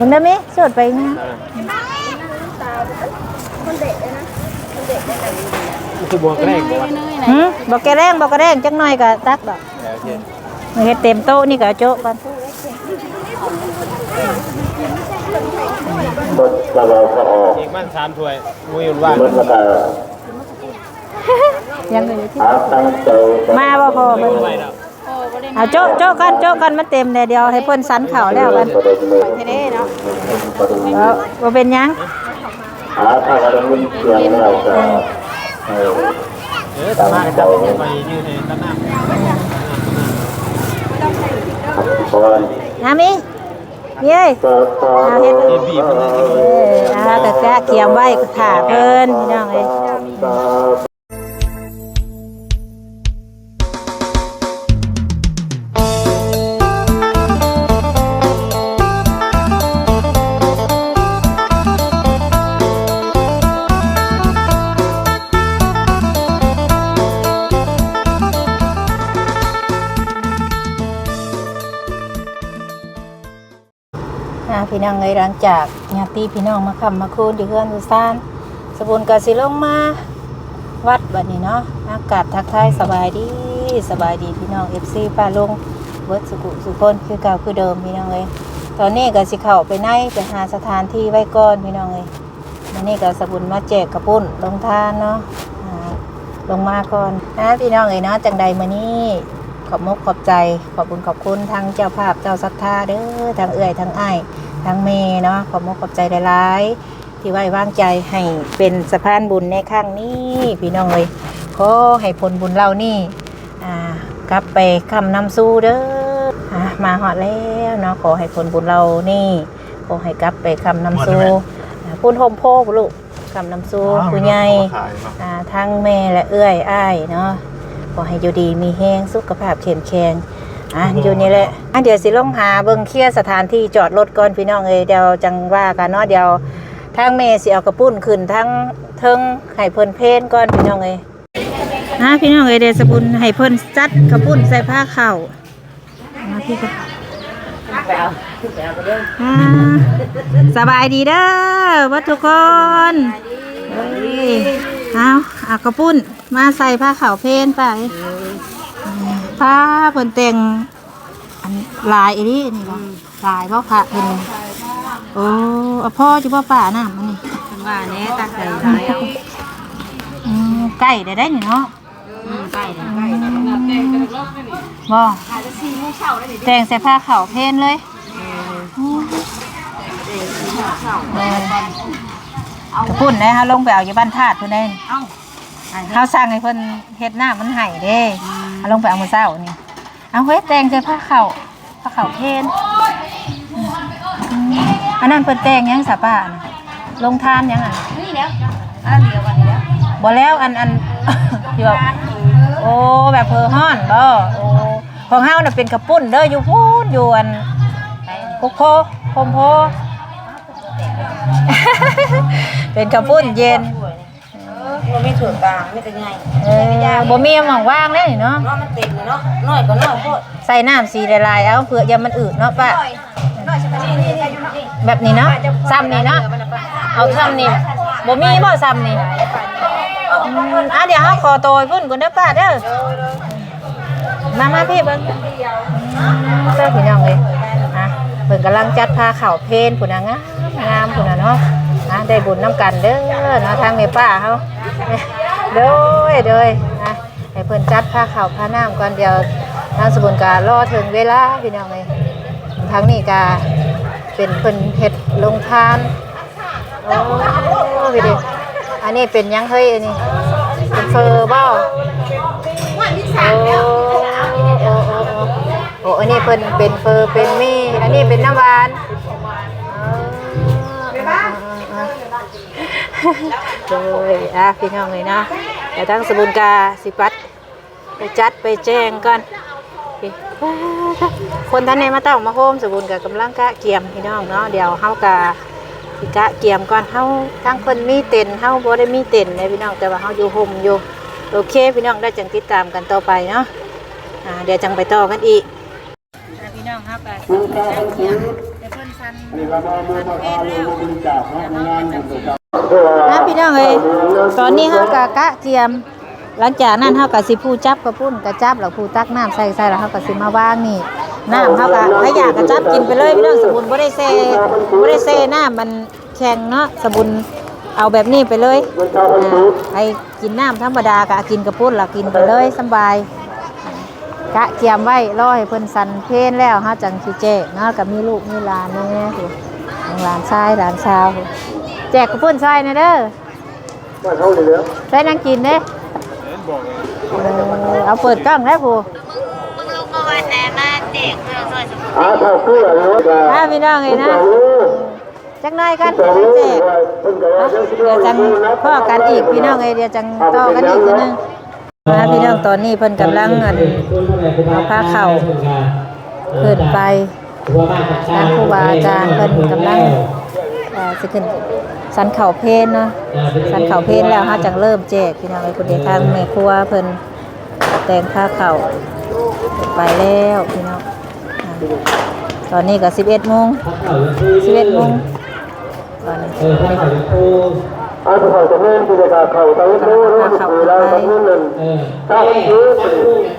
มึงได้ไหมสวดไปนะคือบวกแรกบวกหืมบอกแกแรงบอกกระแรงจังหน่อยก็ตักดอกมันเฮ็ดเต็มโต๊ะนี่ก็เอาโจ๊ะกันรถกระบะก็ออกอีกมันสามถ้วยมุ้ยว่างรถกระบะยังอยู่ที่หาตั้งใจมาบ่พอเบิ่งไปแล้ว เอาโจ๊ะโจ๊ะกันโจ๊ะกันมันเต็มเลยเดียวให้เพิ่นสันเข่าแล้วกันประเด็นเลยเทเด้เนาะเอาบ่เป็นหยังหาทางการเงินเพียงแล้วก็เออเออตมาจับไปยืนในตะน้คอยนามิเย้ยเอาเฮ็ดเออ็งมบีมันเออเอากะกะเกียมไว้ถ่าเพิ่นพี่น้องเอ้ย พี่น้องเอ้ยหลังจากญาติพี่น้องมาคำมาคูนที่เฮือนสุซานสบุญกสิลงมา วัดบัดนี้เนาะอากาศทักทายสบายดีสบายดีพี่น้อง FC ป้าลงเบิดสุกุสุคนคือเก่าคือเดิมพี่น้องเอ้ยตอนนี้ก็สิเข้าไปในไปหาสถานที่ไว้ก่อนพี่น้องเอ้ยวันนี้ก็สบุญมาแจกกระปุ้นลงทานเนาะลงมาก่อนนะพี่น้องเอ้ยเนาะจังใดมื้อนี้ขอบมกขอบใจ ขอบคุญขอบคุณทางเจ้าภาพเจ้าศรัทธาเด้อทางเอื้อยทางไอ้ ทางเมเนาะขอบมกขอบใจหลายๆที่ไว้วางใจให้เป็นสะพานบุญในครั้งนี้พี่น้องเลยขอให้ผลบุญเรานี่อ่ากลับไปคำนำสู้เด้ออ่ามาหอดแล้วเนาะขอให้ผลบุญเรานี่ขอให้กลับไปคำนำสู้อ่าพูนโฮมโพกลูกคำนำสู้ผู้ใหญ่อ่าทั้งแม่และเอื้อยอ้ายเนาะขอให้อยู่ดีมีแห้งสุขภาพเข้มแข็ง อะอยู่นี่แหละอะเดี๋ยวสิลงหาเบิ่งเคลียร์สถานที่จอดรถก่อนพี่น้องเอ้ยเดี๋ยวจังว่ากันเนาะเดี๋ยวทางเมสิเอากระปุ้นขึ้นทั้งเทิงให้เพิ่นเพนก่อนพี่น้องเอ้ยฮะพี่น้องเอ้ยเดี๋ยวสบุญให้เพิ่นจัดกระปุ้นใส่ผ้าเข่ามาพี่ก็อ่าสบายดีเด้อวัดทุกคนเอ้ยเอาเอากระปุ้นมาใส่ผ้าขาวเพนไป ผ้าเพิ่นแต่งอันลายอันนี้นี่บ่ลายเพราะพระเพิ่นโอ้เอาพ่อจะพ่อป่าน่ะมันนี่ว่าแน่ตาใส่ร้ายเอาอืมไก่ได้ได้นี่เนาะอืมใกล้เลยบ่แต่งใส่ผ้าขาวเพนเลยเออกระปุ่นได้ฮะลงไปเอาอยู่บ้านธาตุเพิ่นได้เอ้าเขาสั่งให้เพิ่นเฮ็ดหน้ามันไห้เด้ เอาลงไปเอามื้อเช้านี่เอาเฮ้ยแต่งใส่ผ้าขาวผ้าขาวเพนอืมอันนั้นเพิ่นแต่งหยังสะป้าน่ะลงทานหยังอะนี่แล้วอันเดียวกันนี่แล้วบ่แล้วอันอันที่ว่าโอ้แบบเพอฮ้อนบ่โอ้ของเฮาน่ะเป็นกระปุ้นเด้ออยู่พูนอยู่อันโคโคโคมโพเป็นกระปุ้นเย็น มันไม่ถั่วกลางไม่แต่ไงเออบ่มีหม่องว่างแล้วนี่เนาะเนาะมันเต็มเนาะน้อยก็น้อยโคตรใส่น้ำสีละลายเอาเผื่ออย่ามันอืดเนาะป้าน้อยใช่ไหมนี่นี่นี่นี่แบบนี้เนาะซ้ำนี่เนาะเอาซ้ำนี่บ่มีบ่ซ้ำนี่อืมอะเดี๋ยวเฮาขอตัวไปพุ่นก่อนเด้อป้าเด้อมามาพี่เบิ่งเจ้าพี่น้องเลยอะเพิ่นกำลังจัดผ้าขาวเพนพุ่นน่ะงามงามพุ่นน่ะเนาะอะได้บุญน้ำกันเด้อเนาะทางแม่ป้าเฮา เด้อเด้ออะให้เพิ่นจัดผ้าขาวผ้าน้ำก่อนเดี๋ยวทางสมุนการรอถึงเวลาพี่น้องเลยทางนี้ก็เป็นเพิ่นเฮ็ดลงทานโอ้พี่ดิอันนี้เป็นยังเฮ้ยอันนี้เป็นเฟอร์บ่โอ้โอ้โอ้โอ้โอ้อันนี้เป็นเป็นเฟอร์เป็นมีอันนี้เป็นน้ำหวาน โดยอะพี่น้องเลยนะแต่ทั้งสมุนกาสิปัดไปจัดไปแจ้งก่อนคนท่านในมาเต้ามาโฮมสมุนกากำลังกะเกียมพี่น้องเนาะเดี๋ยวเฮากะสิกะเกียมก่อนเฮาทั้งคนมีเต็นเฮาบ่ได้มีเต็นเลยพี่น้องแต่ว่าเฮาอยู่โฮมอยู่โอเคพี่น้องได้จังติดตามกันต่อไปเนาะเดี๋ยวจังไปต่อกันอีกพี่น้องครับเดี๋ยวเพิ่นสันนี่ก็มามือมาพาเลยบ ริจาคเนาะในงานบุญประพี่น้องเอ้ยตอนนี้เฮากะกะเกียม หลังจากนั้นเฮากะสิผู้จับกระปุ้นกระจับแล้วผู้ตักน้ำใส่ใส่แล้วเฮากะสิมาวางนี่น้ำเฮากะถ้าอยากกระจับกินไปเลยพี่น้องสมุนบ่ได้เซบ่ได้เซน้ำมันแข็งเนาะสมุนเอาแบบนี้ไปเลยให้กินน้ำธรรมดากะกินกระปุ้นละกินไปเลยสบาย กะเกียมไว้รอให้เพิ่นสันเพลนแล้วเฮาจังสิแจกเนาะก็มีลูกมีหลานแน่ผู้หลานชายหลานสาวผู้แจกกระปุ้นใส่นะเด้อมาเข้าเลยเด้อใส่นั่งกินเด้เห็นบอกเลยเออเอาเปิดกล้องแล้วผู้อาถ้าคืออะไรวะจ้าถ้าพี่น้องเอ้ยนะจักหน่อยกันสองให้ลูแจกกเพิ่นก็ว่าเนาะเดี๋ยวสิเดี๋ยวจังพ่อกันอีกพี่น้องเอ้ยเดี๋ยวจังต่อกันอีกทีนึง นะพี่น้องตอนนี้เพิ่นกำลังอันเอาผ้าเข่าขึ้นไปทางครูบาอาจารย์เพิ่นกำลังสิขึ้นสันเข่าเพนเนาะสันเข่าเพนแล้วฮาจังเริ่มแจกพี่น้องเอ้ยคุณเดชทางแม่ครัวเพิ่นแต่งผ้าเข่าไปแล้วพี่น้องตอนนี้ก็11โมง11โมงตอนนี้ อาถ้าเขาจะเล่นกิจการเขาตะวันโน้นแล้วคือเราตะวันนั้นถ้าคือ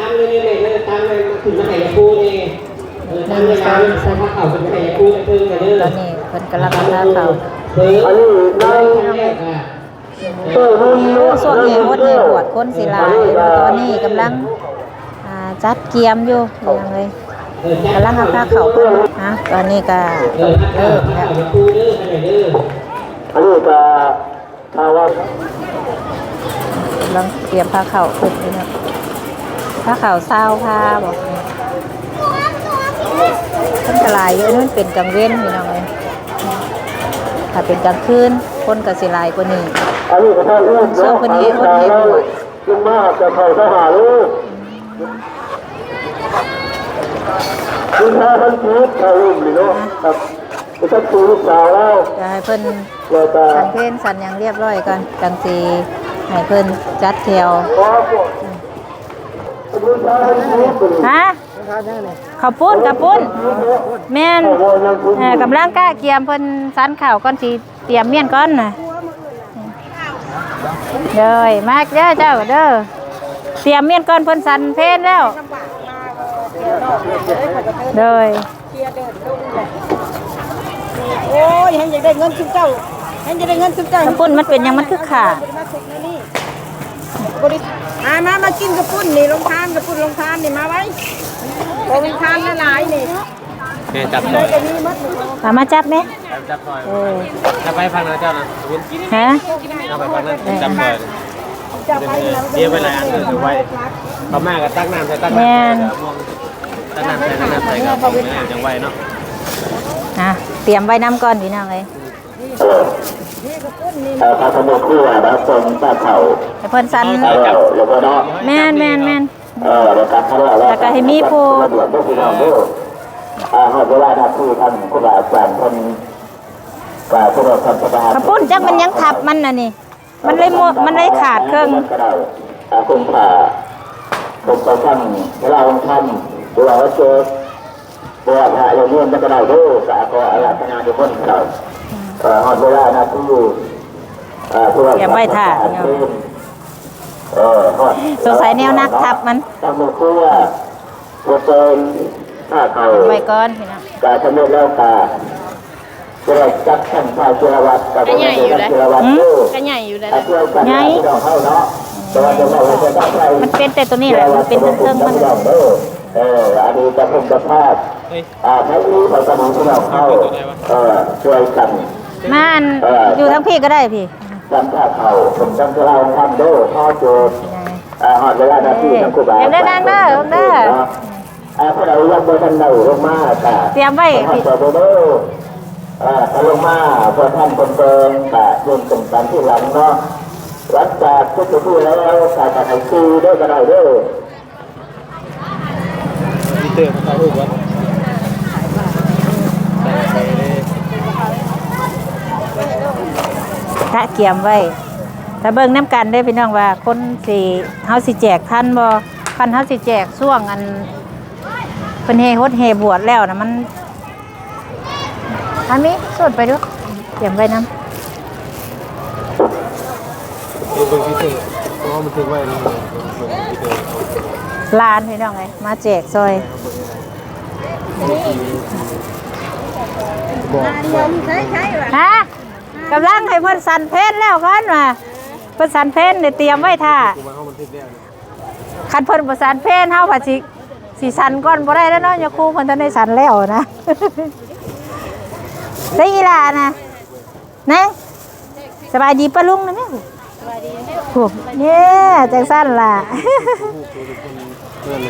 ตั้งเลยเลยเลยตั้งเลยมาถึงมาไหนกับกูเองเออตั้งเลยตั้งเลยถ้าเขาเป็นไหนกับกูเพิ่งกันเด้ตอนนี้เพิ่นกำลังเอาผ้าเข่าเฮ้ยอันนี้นายแรกอะเต้ยรุ่นโอ้ส่วนเอวดเอวดคนสิลายตอนนี้กำลังจัดเกียมอยู่ย่างเลยกำลังเอาผ้าเข่าเพิ่นะตอนนี้ก็เออถ้าเริ่มเขาแล้วเป็นกูไหนเด้ออันนี้ก็ ถ้าว่ากำลังเตรียมผ้าเข่าขึ้นนี่นะผ้าเข่าเศร้าผ้าบอกเพิ่นกระลายเยอะนู่นเป็นกลางเว้นพี่น้องเลยถ้าเป็นกลางคืนคนก็สิหลายกว่านี้อันนี้ก็ถ้าเอื้อมส่วนคนนี้คนนี้บวชขึ้นมาจะเข้าทหารลูกคุณถ้าท่านชีวิตเขาอุ้มนี่เนาะครับจะต้องชูลูกสาวแล้วจะให้เพิ่น เราจะสันเพนสันอย่างเรียบร้อยกันจังสีให้เพิ่นจัดแถวขอพวกคุณถ้าท่านชีวิตเป็นฮะข้าวปุ้นข้าวปุ้นแม่นเอ่อกำลังกะเกียมเพิ่นสันข้าวก่อนสิเตรียมเมียนก่อนน่ะเด้อมากเด้อเจ้าเด้อเตรียมเมียนก่อนเพิ่นสันเพนแล้วเด้อโอ้ยเห็นอยากได้เงินซุมเจ้า เห็นอยากได้เงินซุมเจ้าข้าวปุ้นมันเป็นหยังมันคือขาดมาสุกนะนี่บริอ่ามามากินกระปุ้นนี่ลงทานกระปุ้นลงทานนี่มาไว้ลงทานละหลายนี่แม่จับหน่อยจะมีมัดหนึ่งเอามาจับไหมจับหน่อยเออจะไปฟังนะเจ้านะวุ้นฮะเอาไปฟังนั้นจับหน่อยจะไปเดี๋ยวไปหลายอันเลยไว้เขามากับตักน้ำใส่ตักน้ำใส่ตักน้ำใส่ตักน้ำใส่กับผมเนี่ยยังไวเนาะอะเตรียมไว้น้ำก่อนพี่น้องเลย เอ่อพระสมุทรคู่อะนะคนป้าเข่าให้เพิ่นสันเออแล้วก็เนาะแม่นแม่นแม่นเออแล้วก็พระราแล้วก็ให้มีผู้ระเบียบด้วยพี่น้องด้วยอ่าหอดเวลาหน้าที่ท่านครูบาอาจารย์ท่านกล่าวพวกเราท่านสบายข้าวปุ้นจักมันยังทับมันน่ะนี่ มันเลยมัวมันเลยขาดเครื่องอ่าคงผ่าคงไปท่านเวลาวันท่านเวลาว่าเจอบัวพระอย่างนี้มันก็ได้ด้วยสาก็อาราธนาทุกคนเราเอ่อ หอดเวลาหน้าที่อ่าพวกเราเตรียมไว้ท่าเนาะเออหอดสงสัยแนวนักทับมันตำรวจคู่ว่าตัวเติมถ้าเขาไว้ก่อนพี่น้องการชำระแล้วกาจะได้จับท่านพายเจรวัตรกับพระเจ้าเจรวัตรด้วยก็ใหญ่อยู่แล้วอาเที่ยวกันที่เราเข้าเนาะแต่ว่าจะไม่ว่าจะต้องไปมันเป็นแต่ตัวนี้แหละ มันเป็นทั้งเครื่องมันเอออันนี้จะเป็นสภาพเฮ้ยอ่าทั้งนี้ของสมองที่เราเข้าเออช่วยกัน มาอันอยู่ทั้งพี่ก็ได้พี่จำท่าเขาผมจำที่เราทำด้วยพ่อโจทย์อ่าหอดเวลาหน้าที่ทั้งครูบาเดี๋ยวได้นั่งเด้อเด้ออ่าพวกเรายังบ่ทันได้ลงมาค่ะเตรียมไว้หอดพี่เจอเด้ออ่าถ้าลงมาพวกท่านคนเดิมค่ะยืนกันกันที่หลังเนาะหลังจากทุกทุกผู้แล้วการตัดให้ซีได้ก็ได้เด้อมีเตือนเขาลูกวะใส่เลย กะเกียมไว้ถ้าเบิ่งน้ำกันได้อพี่น้องว่า คนสิเฮาสิแจกทันบ่คันเฮาสิแจกช่วงอันเพิ่นเฮฮดเฮบวชแล้วนะมันอันนี้สดไปดูเตรียมไว้น้เบิ่งพิเศษเพราะว่ามันถึงไว้นี่เบิ่งพิเศษำลานพี่น้องไงมาแจกซอยบอกใช่ใช่ว่ะฮะ กำลังให้เพิ่นสันเพนแล้วกันมาเพิ่นสันเพนเนี่ยเตรียมไว้ท่ากูมาเข้ามันถึงแล้วนี่คันเพิ่นบ่สันเพนเฮาผัดสิสิสันก่อนบ่ได้แล้วเนาะอย่าครูเพิ่นทันได้สันแล้วนะได้อีหลานะนะสบายดีป้าลุงนะแม่สบายดีโอ้เนี่ยจังสั้นล่ะเพื่อน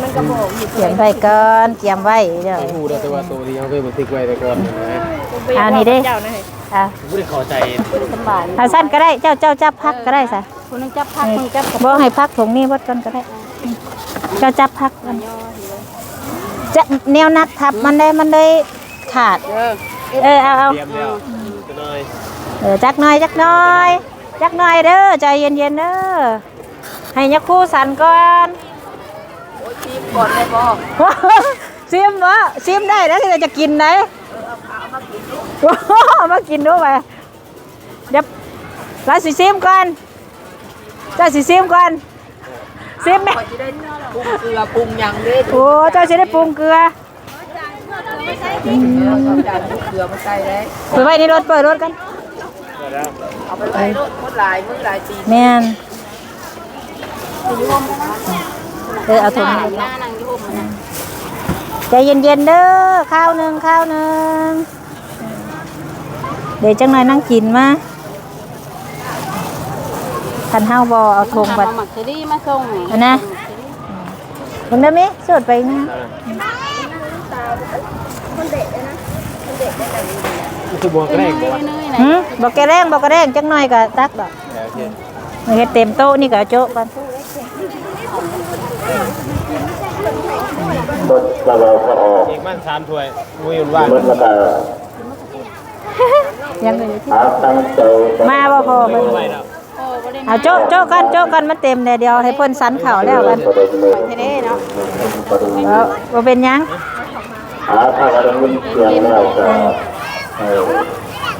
มันดูเองไปถ่ายเขียนไว้ก่อนเตรียมไว้เดี๋ยวพูดแต่ว่าตัวที่เขาเคยบันทึกไว้แต่ก่อนนะเอานี่เด้อะไม่ได้เข้าใจเอาสั้นก็ได้ เจ้าเจ้าจับพักก็ได้ซะคนนึงจับพักคนจับบ่ให้พักถุงนี้บดก่อนก็ได้ เจ้าจับพักกันจะแนวนักทับมันได้มันได้ขาด เออเอาเอา เตรียมแล้วจะน้อยเออจักหน่อยจักหน่อยจักหน่อยเด้อใจเย็นๆเด้อให้ยักคู่สันก่อน ก่อนเลยบอกซิมวะซิมได้แล้วที่จะกินไหนเอามากินด้วยไปเดี๋ยวเราสิซิมก่อนเจ้าสิซิมก่อนซิมไหมปรุงเกลือปรุงยังเด้โอ้เจ้าสิได้ปรุงเกลือเกลือมาใส่เลยเปิดไว้ในรถเปิดรถกันเอาไปไว้คนหลายมื้อหลายปีแม่น เออเอาถุงนี้หน้านั่งอยู่ห่มนะใจเย็นๆเด้อข้าวหนึ่งข้าวหนึ่งเดี๋ยวจังหน่อยนั่งกินมาทันเฮาบอเอาธงบัดหมักเชอรี่มาส่งอันนะมึงได้ไหมสดไปนะมันคือบวกแรกบอกว่าหืมบอกแกแรงบอกกระแรงจังหน่อยก็ตักดอกโอเคมาเฮ็ดเต็มโต๊ะนี่ก็เอาโจ๊ะกัน รถเราเราก็ออกอีกมันสามถ้วยมุ้ยว่างมันแล้วก็ยังอยู่ที่หาตั้งใจมาบ่พอเพิ่นไว้แล้วเอาโจ๊ะโจ๊ะกันโจ๊ะกันมันเต็มเดี๋ยวเดียวให้เพิ่นสันข่าวแล้วกันเด้เนาะเออบ่เป็นหยังหาถ้าเราเงินเพียงแล้วก็เออ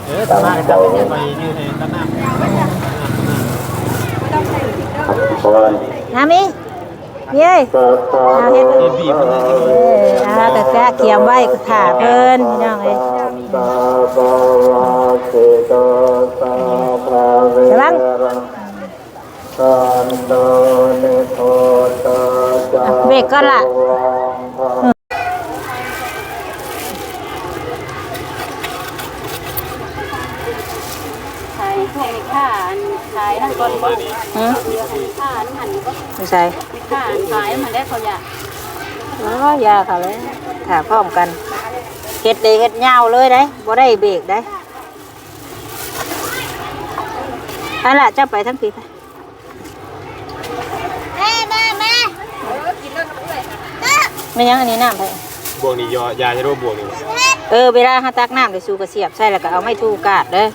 เออแต่มากันจับไปยืนให้ตั้งหน้าเพราะว่านามิ เย้ยเอาเฮ็ดเบีมันเลยเออเอาแต่แกะเขียมไว้ถ่าเพิ่นพี่น้องเอ้ยตาบาวาเสตตาภาเวรังเบรกก่อนล่ะขายพวกค่าขายนั่นก่อนบ่หือเดี๋ยวให้ค่านั่นหันก็ไม่ใช่ ค่าขายมันได้เขาอยากอ๋อยาเขาเลยถ่าพร้อมกันเฮ็ดเดเฮ็ดยาวเลยได้บ่ได้เบรกได้อันล่ะเจ้าไปทั้งปีไปไม่ยังอันนี้น้ำไปบวกนี่ยอยาจะรู้บวกนี่เออเวลาหาตักน้ำเดี๋ยวสูกระเสียบใส่แล้วก็เอาไม้ทูกาดเด้อ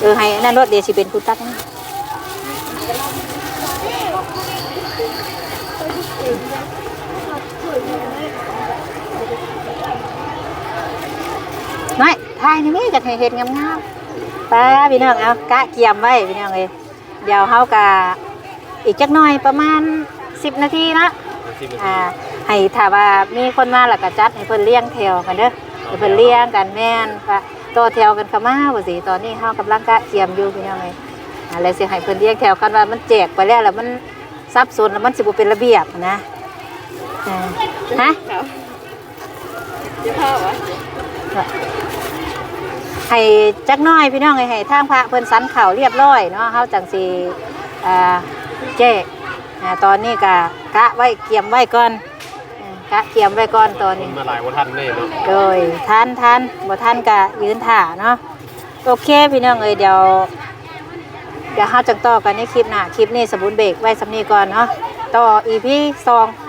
เออให้อันนั่นรถเดี๋ยวสิเป็นผู้ตักนะ ทายนี่แม่จะให้เห็นงามๆป้าพี่น้องเอากะเกียมไว้พี่น้องเอ้ยเดี๋ยวเฮากะอีกจักหน่อยประมาณ 10 นาทีนะอ่าให้ถ้าว่ามีคนมาแล้วก็จัดให้เพิ่นเลี้ยงแถวกันเด้อให้เพิ่นเลี้ยงกันแม่นค่ะต่อแถวกันเข้ามาบ่สิตอนนี้เฮากำลังกะเกียมอยู่พี่น้องเอ้ยอ่าแล้วสิให้เพิ่นเลี้ยงแถวกันว่ามันแจกไปแล้วแล้วมันสับสนแล้วมันสิบ่เป็นระเบียบนะอ่าฮะจะเข้าวะ ให้จักหน้อยพี่น้องเอ้ยให้ทางพระเพิ่นสันข่าวเรียบร้อยเนาะเฮาจังสิอ่าแจกอ่าตอนนี้ก็กะไว้เกียมไว้ก่อนอ่ากะเกียมไว้ก่อนตอนมันนี้มาหลายวันทันแน่เนาะโดยท่านท่านบ่ท่านก็ยืนถ่าเนาะโอเคพี่น้องเอ้ยเดี๋ยวเดี๋ยวเฮาจังต่อกันในคลิปหน้าคลิปนี้สมบูรณ์เบรกไว้สำนี้ก่อนเนาะต่อ EP 2